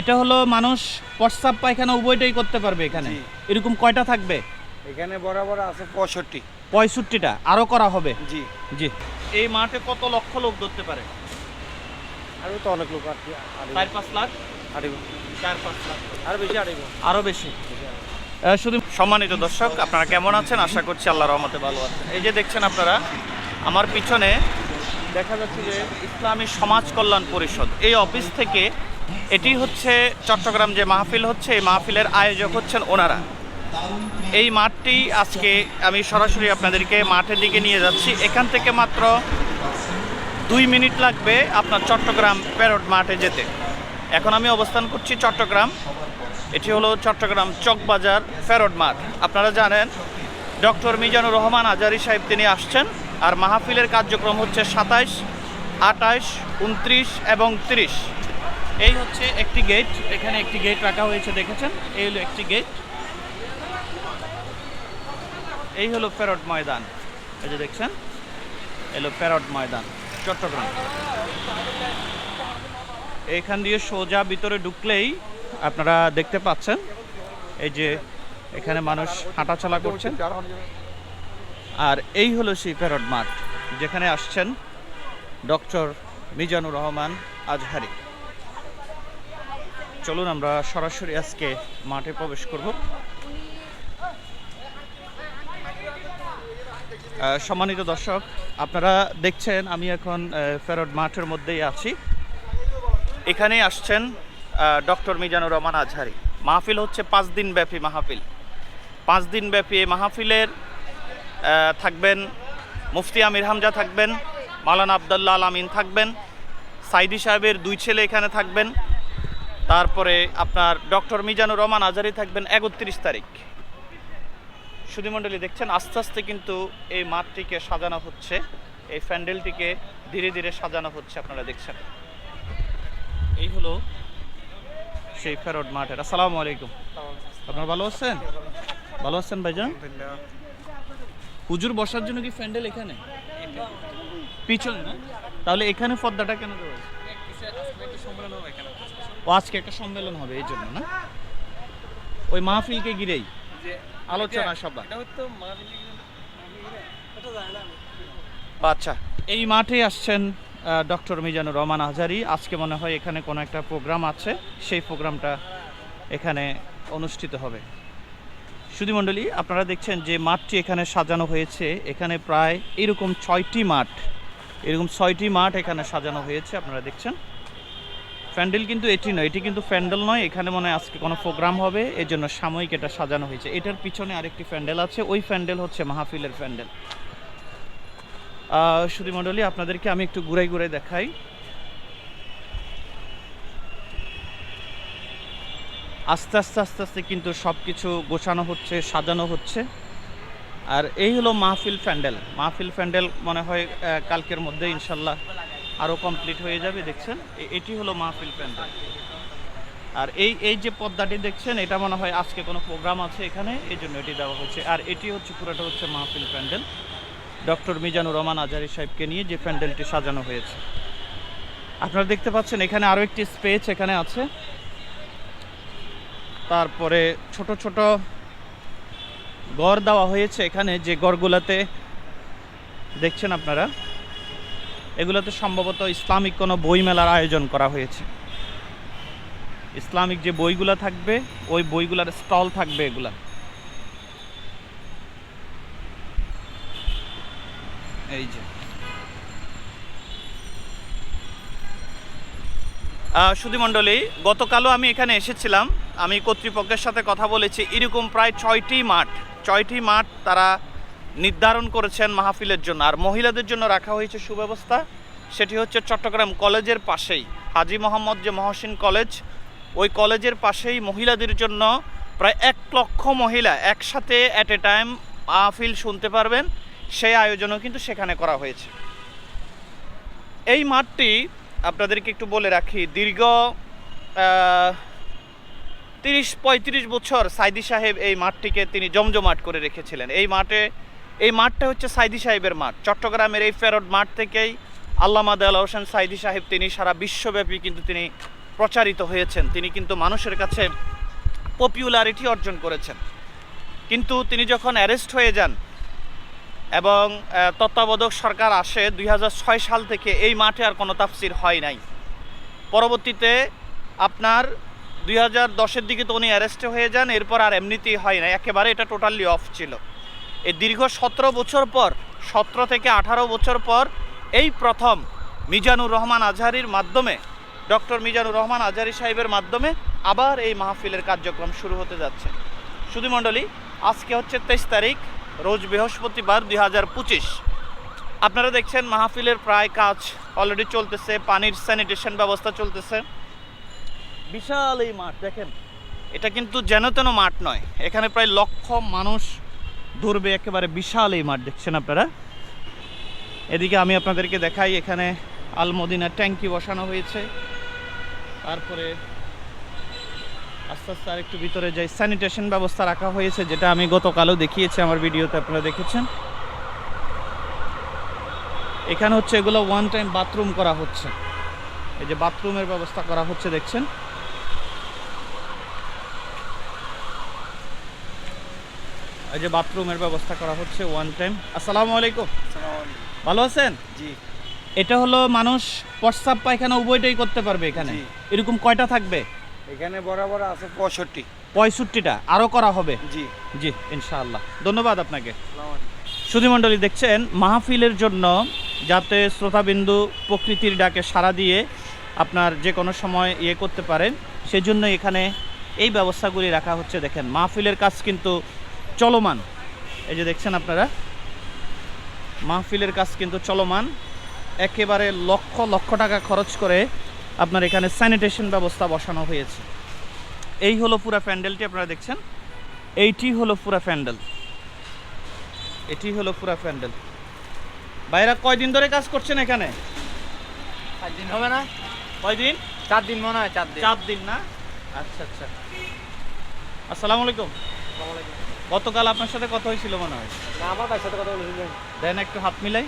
এটা হলো মানুষ প্রস্রাব পায়খানা উভয়টাই করতে পারবে এখানে। এরকম কয়টা থাকবে? এখানে বরাবর আছে পঁয়ষট্টি। পঁয়ষট্টিটা আরও করা হবে? জি। জি। এই মাঠে কত লক্ষ লোক ধরতে পারে? আরও তো অনেক লোক আর চার পাঁচ লাখ? আড়িব চার পাঁচ লাখ। আর বেশি আড়িব আরও বেশি। শুধু সম্মানিত দর্শক আপনারা কেমন আছেন? আশা করছি আল্লাহ রহমতে ভালো আছেন। এই যে দেখছেন আপনারা আমার পিছনে দেখা যাচ্ছে যে ইসলামী সমাজ কল্যাণ পরিষদ এই অফিস থেকে এটি হচ্ছে চট্টগ্রাম যে মাহফিল হচ্ছে, এই মাহফিলের আয়োজক হচ্ছেন ওনারা। এই মাঠটি আজকে আমি সরাসরি আপনাদেরকে মাঠের দিকে নিয়ে যাচ্ছি। এখান থেকে মাত্র দুই মিনিট লাগবে আপনার চট্টগ্রাম প্যারোড মাঠে যেতে। এখন আমি অবস্থান করছি চট্টগ্রাম। এটি হলো চট্টগ্রাম চকবাজার ফেরোড মাঠ। আপনারা জানেন, ডক্টর মিজানুর রহমান আজারি সাহেব তিনি আসছেন, আর মাহফিলের কার্যক্রম হচ্ছে সাতাইশ আটাইশ উনত্রিশ এবং তিরিশ। এই হচ্ছে একটি গেট এখানে একটি গেট রাখা হয়েছে, দেখেছেন? এই হলো একটি গেট এই হলো ফেরোড ময়দান। এই যে দেখছেন? এলো প্যারট ময়দান, চট্টগ্রাম। এইখান দিয়ে সোজা ভিতরে ঢুকলেই আপনারা দেখতে পাচ্ছেন, এই যে এখানে মানুষ হাঁটাচলা করছেন। আর এই হলো সেই প্যারট মাঠ, যেখানে আসছেন ডক্টর মিজানুর রহমান আজহারি। চলুন আমরা সরাসরি আজকে মাঠে প্রবেশ করব। সম্মানিত দর্শক, আপনারা দেখছেন, আমি এখন ফেরড মাঠের মধ্যেই আছি। এখানে আসছেন ডক্টর মিজানুর রহমান আজহারি। মাহফিল হচ্ছে পাঁচ দিন ব্যাপী মাহফিল। পাঁচ দিন ব্যাপী এই মাহফিলের থাকবেন মুফতি আমির হামজা থাকবেন মালানা আবদুল্লাহ আল আমিন থাকবেন, সাইদি সাহেবের দুই ছেলে এখানে থাকবেন তারপরে আপনার ডক্টর মিজানুর রহমান আজহারি থাকবেন একত্রিশ তারিখ। সুধীমণ্ডলী দেখছেন, আস্তে আস্তে কিন্তু এই মাঠটিকে সাজানো হচ্ছে, এই প্যান্ডেলটিকে ধীরে ধীরে সাজানো হচ্ছে আপনারা দেখছেন। এই হলো সেই ফেরড মাঠের। আসসালামু আলাইকুম। আপনার ভালো আছেন? ভালো আছেন ভাইজান? হুজুর বসার জন্য কি প্যান্ডেল এখানে? পিছনে না? তাহলে এখানে পর্দাটা কেন দেওয়া হয়েছে? ও আজকে একটা সম্মেলন হবে এই জন্য না? ওই মাহফিলকে ঘিরেই। আলোচনা সভা। আচ্ছা এই মাঠে আসছেন ডক্টর মিজানুর রহমান আজারি। আজকে মনে হয় এখানে কোনো একটা প্রোগ্রাম আছে সেই প্রোগ্রামটা এখানে অনুষ্ঠিত হবে। সুধীমণ্ডলী আপনারা দেখছেন যে মাঠটি এখানে সাজানো হয়েছে। এখানে প্রায় এরকম ছয়টি মাঠ এরকম ছয়টি মাঠ এখানে সাজানো হয়েছে আপনারা দেখছেন। প্যান্ডেল কিন্তু এটি নয়, এটি কিন্তু প্যান্ডেল নয়, এখানে মনে হয় আজকে কোনো প্রোগ্রাম হবে এই জন্য সাময়িক এটা সাজানো হয়েছে। এটার পিছনে আরেকটি প্যান্ডেল আছে, ওই প্যান্ডেল হচ্ছে মাহফিলের প্যান্ডেল সুধী মণ্ডলী, আপনাদেরকে আমি একটু ঘুরাই ঘুরাই দেখাই। আস্তে আস্তে আস্তে আস্তে কিন্তু সব কিছু গোছানো হচ্ছে, সাজানো হচ্ছে। আর এই হলো মাহফিল প্যান্ডেল মাহফিল প্যান্ডেল মনে হয় কালকের মধ্যে, ইনশাল্লাহ। আরও কমপ্লিট হয়ে যাবে, দেখছেন? এটি হলো মাহফিল প্যান্ডেল আর এই এই যে পদ্মাটি দেখছেন, এটা মনে হয় আজকে কোনো প্রোগ্রাম আছে এখানে, এই জন্য এটি দেওয়া হচ্ছে আর এটি হচ্ছে, পুরোটা হচ্ছে মাহফিল প্যান্ডেল। ডক্টর মিজানুর রহমান আজারি সাহেবকে নিয়ে যে প্যান্ডেলটি সাজানো হয়েছে। আপনারা দেখতে পাচ্ছেন, এখানে আরও একটি স্পেস এখানে আছে। তারপরে ছোট ছোট গড় দেওয়া হয়েছে এখানে, যে গড়গুলোতে দেখছেন আপনারা? এগুলোতে সম্ভবত ইসলামিক কোনো বই মেলার আয়োজন করা হয়েছে। ইসলামিক যে বইগুলো থাকবে ওই বইগুলোর স্টল থাকবে এগুলা। এই যে। সুধীমণ্ডলী গতকালও আমি এখানে এসেছিলাম। আমি কর্তৃপক্ষের সাথে কথা বলেছি। এরকম প্রায় ছয়টি মাঠ ছয়টি মাঠ তারা নির্ধারণ করেছেন মাহফিলের জন্য। আর মহিলাদের জন্য রাখা হয়েছে সুব্যবস্থা, সেটি হচ্ছে চট্টগ্রাম কলেজের পাশেই। হাজি মোহাম্মদ যে মহসিন কলেজ, ওই কলেজের পাশেই মহিলাদের জন্য প্রায় এক লক্ষ মহিলা একসাথে অ্যাট এ টাইম মাহফিল শুনতে পারবেন। সেই আয়োজনও কিন্তু সেখানে করা হয়েছে। এই মাঠটি আপনাদেরকে একটু বলে রাখি, দীর্ঘ তিরিশ পঁয়ত্রিশ বছর সাইদি সাহেব এই মাঠটিকে তিনি জমজমাট করে রেখেছিলেন। এই মাঠে এই মাঠটা হচ্ছে সাইদি সাহেবের মাঠ। চট্টগ্রামের এই ফেরড মাঠ থেকেই আল্লামা দেওয়াল হোসেন সাইদি সাহেব তিনি সারা বিশ্বব্যাপী কিন্তু তিনি প্রচারিত হয়েছেন। তিনি কিন্তু মানুষের কাছে পপুলারিটি অর্জন করেছেন। কিন্তু তিনি যখন অ্যারেস্ট হয়ে যান এবং আহ, তত্ত্বাবধায়ক সরকার আসে দুই হাজার ছয় সাল থেকে এই মাঠে আর কোনো তাফসির হয় নাই। পরবর্তীতে আপনার দুই হাজার দশের দিকে তো উনি অ্যারেস্টে হয়ে যান এরপর আর এমনিতেই হয় না একেবারে এটা টোটালি অফ ছিল। এই দীর্ঘ সতেরো বছর পর, সতেরো থেকে আঠারো বছর পর এই প্রথম মিজানুর রহমান আজহারির মাধ্যমে, ডক্টর মিজানুর রহমান আজহারি সাহেবের মাধ্যমে আবার এই মাহফিলের কার্যক্রম শুরু হতে যাচ্ছে। সুধী মণ্ডলী, আজকে হচ্ছে তেইশ তারিখ, রোজ বৃহস্পতিবার দুই হাজার পঁচিশ। আপনারা দেখছেন মাহফিলের প্রায় কাজ অলরেডি চলতেছে, পানির স্যানিটেশন ব্যবস্থা চলতেছে। বিশাল এই মাঠ, দেখেন। এটা কিন্তু যেন তেন মাঠ নয়, এখানে প্রায় লক্ষ মানুষ দৌড়বে একেবারে বিশাল এই মাঠ, দেখছেন আপনারা? এদিকে আমি আপনাদেরকে দেখাই, এখানে আলমদিনা ট্যাঙ্কি বসানো হয়েছে। তারপরে আস্তে আস্তে আর একটু ভিতরে যাই স্যানিটেশন ব্যবস্থা রাখা হয়েছে, যেটা আমি গতকালও দেখিয়েছি, আমার ভিডিওতে আপনারা দেখেছেন। এখানে হচ্ছে এগুলো ওয়ান টাইম বাথরুম করা হচ্ছে। এই যে বাথরুমের ব্যবস্থা করা হচ্ছে, দেখছেন? এই যে বাথরুমের ব্যবস্থা করা হচ্ছে ওয়ান টাইম আসসালামু আলাইকুম। ভালো আছেন? জি। এটা হলো মানুষ প্রস্রাব পায়খানা উভয়টাই করতে পারবে এখানে। এরকম কয়টা থাকবে? এখানে বরাবর আছে পঁয়ষট্টি। পঁয়ষট্টিটা। আরও করা হবে? জি। জি ইনশাআল্লাহ। ধন্যবাদ আপনাকে। সুধীমণ্ডলী দেখছেন? মাহফিলের জন্য যাতে শ্রোতাবিন্দু প্রকৃতির ডাকে সাড়া দিয়ে আপনার যে কোনো সময় ইয়ে করতে পারেন সেজন্য এখানে এই ব্যবস্থাগুলি রাখা হচ্ছে। দেখেন মাহফিলের কাজ কিন্তু চলমান। এই যে দেখছেন আপনারা মাহফিলের কাজ কিন্তু চলমান। একেবারে লক্ষ লক্ষ টাকা খরচ করে আপনার এখানে স্যানিটেশন ব্যবস্থা বসানো হয়েছে। এই হলো পুরো প্যান্ডেলটি আপনারা দেখছেন? এইটি হলো পুরো প্যান্ডেল। এটি হলো পুরো প্যান্ডেল। ভাইরা কয়দিন ধরে কাজ করছেন এখানে? দিন হবে না? কয়দিন? চার দিন মনে হয় চার দিন চার দিন না? আচ্ছা আচ্ছা। আসসালামু আলাইকুম। গতকাল আপনার সাথে কথা হয়েছিল মনে হয়? না আমার ভাইয়ের সাথে কথা বলেছিলেন দেন একটু হাত মিলাই।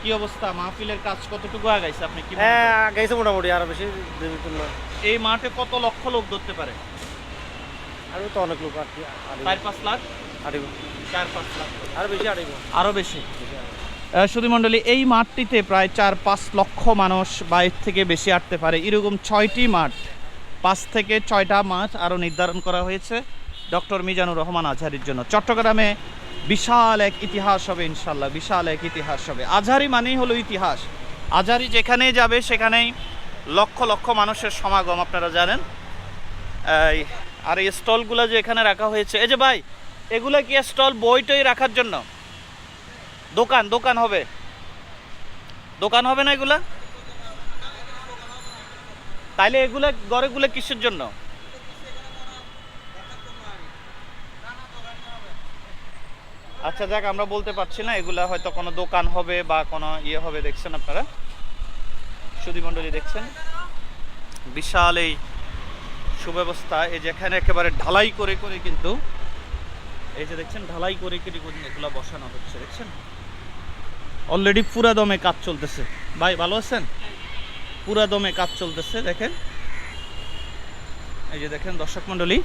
কি অবস্থা? মাহফিলের কাজ কতটুকু আগাইছে? আপনি কি হ্যাঁ? গেছে মোটামুটি আর বেশি দেবী তুলনা এই মাঠে কত লক্ষ লোক ধরতে পারে? আরও তো অনেক লোক আর কি চার পাঁচ লাখ? আড়িব চার পাঁচ লাখ। আর বেশি আড়িব আরও বেশি? সুধী মণ্ডলী এই মাঠটিতে প্রায় চার পাঁচ লক্ষ মানুষ বাইর থেকে বেশি আটতে পারে। এরকম ছয়টি মাঠ পাঁচ থেকে ছয়টা মাঠ আরও নির্ধারণ করা হয়েছে। ডক্টর মিজানুর রহমান আজহারির জন্য। চট্টগ্রামে বিশাল এক ইতিহাস হবে, ইনশাল্লাহ, বিশাল এক ইতিহাস হবে। আজহারি মানেই হলো ইতিহাস। আজহারি যেখানেই যাবে, সেখানেই লক্ষ লক্ষ মানুষের সমাগম, আপনারা জানেন। আর এই স্টলগুলো যে এখানে রাখা হয়েছে, এই যে ভাই, এগুলো কি স্টল বইটই রাখার জন্য? দোকান দোকান হবে। দোকান হবে না এগুলা? তাইলে এগুলা গড়েগুলো কিসের জন্য? আচ্ছা যাক, আমরা বলতে পারছি না, এগুলা হয়তো কোনো দোকান হবে বা কোনো ইয়ে হবে, দেখছেন আপনারা? সুধীমণ্ডলী দেখছেন? বিশাল এই সুব্যবস্থা, এই যেখানে একেবারে ঢালাই করে করে কিন্তু, এই যে দেখছেন, ঢালাই করে করে এগুলা বসানো হচ্ছে, দেখছেন? অলরেডি পুরা দমে কাজ চলতেছে। ভাই, ভালো আছেন? পুরা দমে কাজ চলতেছে, দেখেন। এই যে দেখেন, দর্শক মণ্ডলী।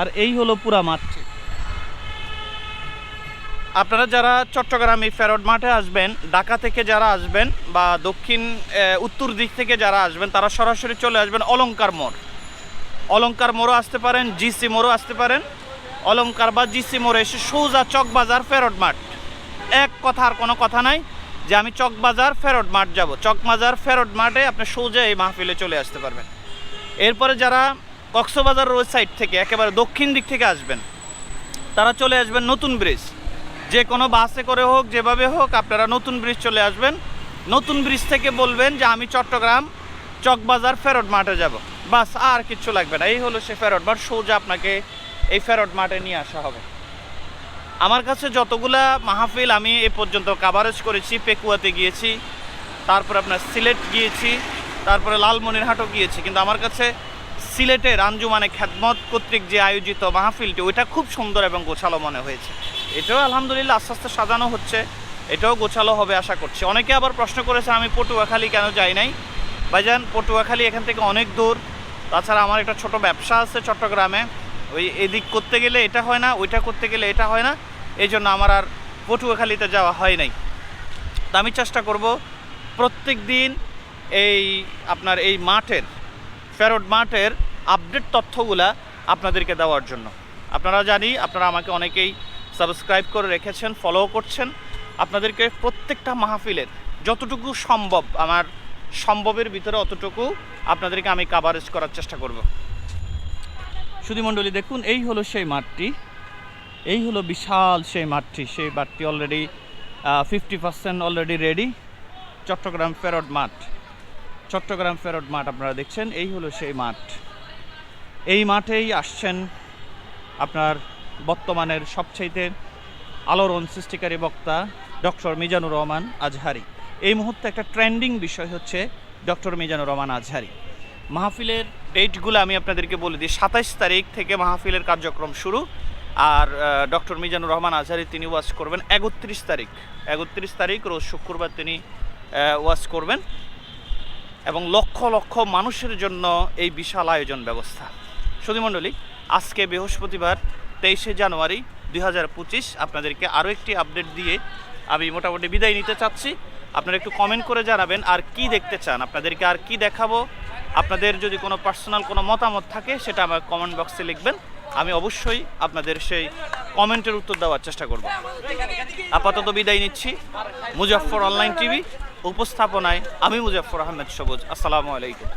আর এই হলো পুরা মাঠটি আপনারা যারা চট্টগ্রাম এই ফেরড মাঠে আসবেন, ঢাকা থেকে যারা আসবেন বা দক্ষিণ উত্তর দিক থেকে যারা আসবেন, তারা সরাসরি চলে আসবেন অলঙ্কার মোড়। অলঙ্কার মোড়ও আসতে পারেন, জিসি মোড়ও আসতে পারেন। অলঙ্কার বা জিসি মোড়ে এসে সৌজা চকবাজার ফেরড মাঠ। এক কথা আর কোনো কথা নাই যে আমি চকবাজার ফেরড মাঠ যাব। চকবাজার ফেরড মাঠে আপনি সোজা এই মাহফিলে চলে আসতে পারবেন। এরপরে যারা কক্সবাজার রোড সাইড থেকে একেবারে দক্ষিণ দিক থেকে আসবেন, তারা চলে আসবেন নতুন ব্রিজ। যে কোনো বাসে করে হোক, যেভাবে হোক, আপনারা নতুন ব্রিজ চলে আসবেন। নতুন ব্রিজ থেকে বলবেন যে, আমি চট্টগ্রাম চকবাজার ফেরড মাঠে যাব। বাস, আর কিচ্ছু লাগবে না। এই হলো সে ফেরড মাঠ। সোজা আপনাকে এই ফেরড মাঠে নিয়ে আসা হবে। আমার কাছে যতগুলা মাহফিল আমি এ পর্যন্ত কাভারেজ করেছি, পেকুয়াতে গিয়েছি, তারপর আপনার সিলেট গিয়েছি, তারপরে লালমনিরহাটও গিয়েছি, কিন্তু আমার কাছে সিলেটের আঞ্জুমানে খ্যাতমত কর্তৃক যে আয়োজিত মাহফিলটি, ওইটা খুব সুন্দর এবং গোছালো মনে হয়েছে। এটাও আলহামদুলিল্লাহ আস্তে আস্তে সাজানো হচ্ছে, এটাও গোছালো হবে আশা করছি। অনেকে আবার প্রশ্ন করেছে, আমি পটুয়াখালী কেন যাই নাই? ভাইজান, পটুয়াখালী এখান থেকে অনেক দূর। তাছাড়া আমার একটা ছোট ব্যবসা আছে চট্টগ্রামে। ওই এদিক করতে গেলে এটা হয় না, ওইটা করতে গেলে এটা হয় না। এই জন্য আমার আর পটুয়াখালীতে যাওয়া হয় নাই। তা আমি চেষ্টা করব প্রত্যেক দিন এই আপনার এই মাঠের ফেরোড মাঠের আপডেট তথ্যগুলা আপনাদেরকে দেওয়ার জন্য। আপনারা জানি, আপনারা আমাকে অনেকেই সাবস্ক্রাইব করে রেখেছেন ফলো করছেন। আপনাদেরকে প্রত্যেকটা মাহফিলের যতটুকু সম্ভব, আমার সম্ভবের ভিতরে অতটুকু আপনাদেরকে আমি কাভারেজ করার চেষ্টা করব। সুধীমণ্ডলী দেখুন, এই হলো সেই মাঠটি। এই হলো বিশাল সেই মাঠটি। সেই মাঠটি already fifty percent already ready Chattogram ফেরড মাঠ। চট্টগ্রাম ফেরড মাঠ আপনারা দেখছেন, এই হলো সেই মাঠ। এই মাঠেই আসছেন আপনার বর্তমানের সবচাইতে আলোড়ন সৃষ্টিকারী বক্তা ডক্টর মিজানুর রহমান আজহারি। এই মুহূর্তে একটা ট্রেন্ডিং বিষয় হচ্ছে ডক্টর মিজানুর রহমান আজহারি। মাহফিলের ডেটগুলো আমি আপনাদেরকে বলে দিই, সাতাইশ তারিখ থেকে মাহফিলের কার্যক্রম শুরু। আর ডক্টর মিজানুর রহমান আজহারি, তিনি ওয়াজ করবেন একত্রিশ তারিখ। একত্রিশ তারিখ, রোজ শুক্রবার তিনি ওয়াজ করবেন। এবং লক্ষ লক্ষ মানুষের জন্য এই বিশাল আয়োজন ব্যবস্থা। সুধীমণ্ডলী আজকে বৃহস্পতিবার তেইশে জানুয়ারি দুই হাজার পঁচিশ আপনাদেরকে আরও একটি আপডেট দিয়ে আমি মোটামুটি বিদায় নিতে চাচ্ছি। আপনারা একটু কমেন্ট করে জানাবেন আর কি দেখতে চান, আপনাদেরকে আর কি দেখাবো। আপনাদের যদি কোনো পার্সোনাল কোনো মতামত থাকে সেটা আমার কমেন্ট বক্সে লিখবেন। আমি অবশ্যই আপনাদের সেই কমেন্টের উত্তর দেওয়ার চেষ্টা করব। আপাতত বিদায় নিচ্ছি। Muzaffar online TV. উপস্থাপনায় আমি মুজাফর আহমেদ সবুজ। আসসালামু আলাইকুম।